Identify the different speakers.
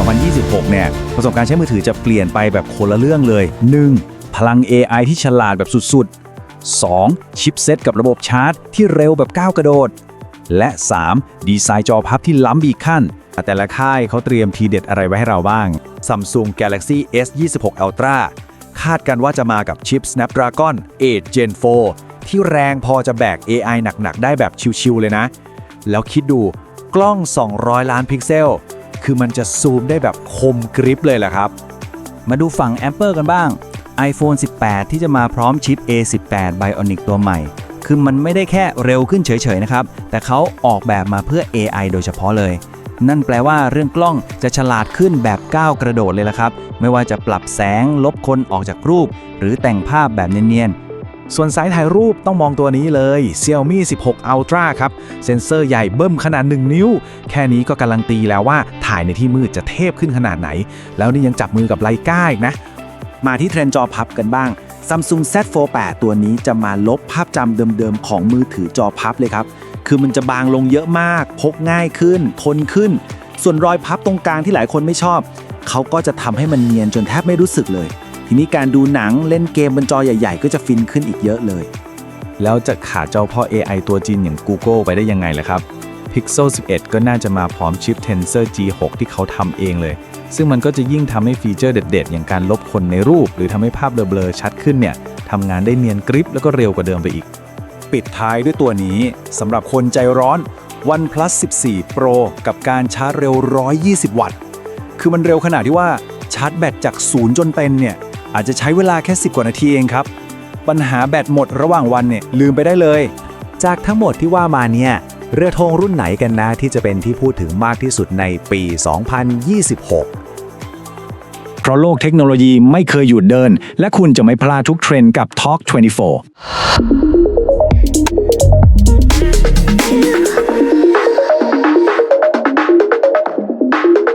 Speaker 1: 2026 เนี่ย ประสบการณ์ใช้มือถือจะเปลี่ยนไปแบบคนละเรื่องเลย 1. พลัง AI ที่ฉลาดแบบสุดๆ 2. ชิปเซตกับระบบชาร์จ ที่เร็วแบบก้าวกระโดด และ 3. ดีไซน์จอพับที่ล้ำอีกขั้น แต่ละค่ายเขาเตรียมทีเด็ดอะไรไว้ให้เราบ้าง Samsung Galaxy S 26 Ultra คาดกันว่าจะมากับชิป Snapdragon 8 Gen 4 ที่แรงพอจะแบก AI หนัก ๆ ได้แบบชิวๆเลยนะ แล้วคิดดูกล้อง 200 ล้านพิกเซล คือมันจะซูมได้แบบคมกริปเลยแหละครับ
Speaker 2: มาดูฝั่ง Apple กันบ้าง iPhone 18 ที่จะมาพร้อมชิป A18 Bionic ตัวใหม่ คือมันไม่ได้แค่เร็วขึ้นเฉยๆนะครับ แต่เขาออกแบบมาเพื่อ AI โดยเฉพาะเลย นั่นแปลว่าเรื่องกล้องจะฉลาดขึ้นแบบก้าวกระโดดเลยละครับ ไม่ว่าจะปรับแสง ลบคนออกจากรูป หรือแต่งภาพแบบเนียนๆ
Speaker 1: ส่วนสายถ่ายรูปต้องมองตัวนี้เลย Xiaomi 16 Ultra ครับ เซ็นเซอร์ใหญ่เบิ้มขนาด 1 นิ้ว แค่นี้ก็การันตีแล้วว่าถ่ายในที่มืดจะเทพขึ้นขนาดไหน แล้วนี่ยังจับมือกับไลกาอีกนะ
Speaker 3: มาที่เทรนจอพับกันบ้าง Samsung Z Fold 8ตัวนี้จะมาลบภาพจำเดิมๆ ของมือถือจอพับเลยครับ คือมันจะบางลงเยอะมาก พกง่ายขึ้น ทนขึ้น ส่วนรอยพับตรงกลางที่หลายคนไม่ชอบ เขาก็จะทำให้มันเนียนจนแทบไม่รู้สึกเลย ทีนี้การดูหนังเล่นเกมบนจอใหญ่ ๆ ก็จะฟินขึ้นอีกเยอะเลย
Speaker 1: แล้วจะขาดเจ้าพ่อ AI ตัวจีนอย่าง Google ไปได้ยังไงล่ะครับ Pixel 11 ก็น่าจะมาพร้อมชิป Tensor G6 ที่เขาทำเองเลย ซึ่งมันก็จะยิ่งทำให้ฟีเจอร์เด็ด ๆ อย่างการลบคนในรูป หรือทำให้ภาพเบลอๆชัดขึ้นเนี่ยทำงานได้เนียนกริปแล้วก็เร็วกว่าเดิมไปอีก ปิดท้ายด้วยตัวนี้สำหรับคนใจร้อน OnePlus 14 Pro กับการชาร์จเร็ว 120 วัตต์ คือมันเร็วขนาดที่ว่าชาร์จแบตจากศูนย์จนเต็มเนี่ย อาจจะใช้เวลาแค่ 10 กว่านาทีเองครับ ปัญหาแบตหมดระหว่างวันเนี่ยลืมไปได้เลย
Speaker 4: จากทั้งหมดที่ว่ามาเนี่ย เรือธงรุ่นไหนกันนะที่จะเป็นที่พูดถึงมากที่สุดในปี 2026
Speaker 1: เพราะโลกเทคโนโลยีไม่เคยหยุดเดิน และคุณจะไม่พลาดทุกเทรนด์กับ Talk 24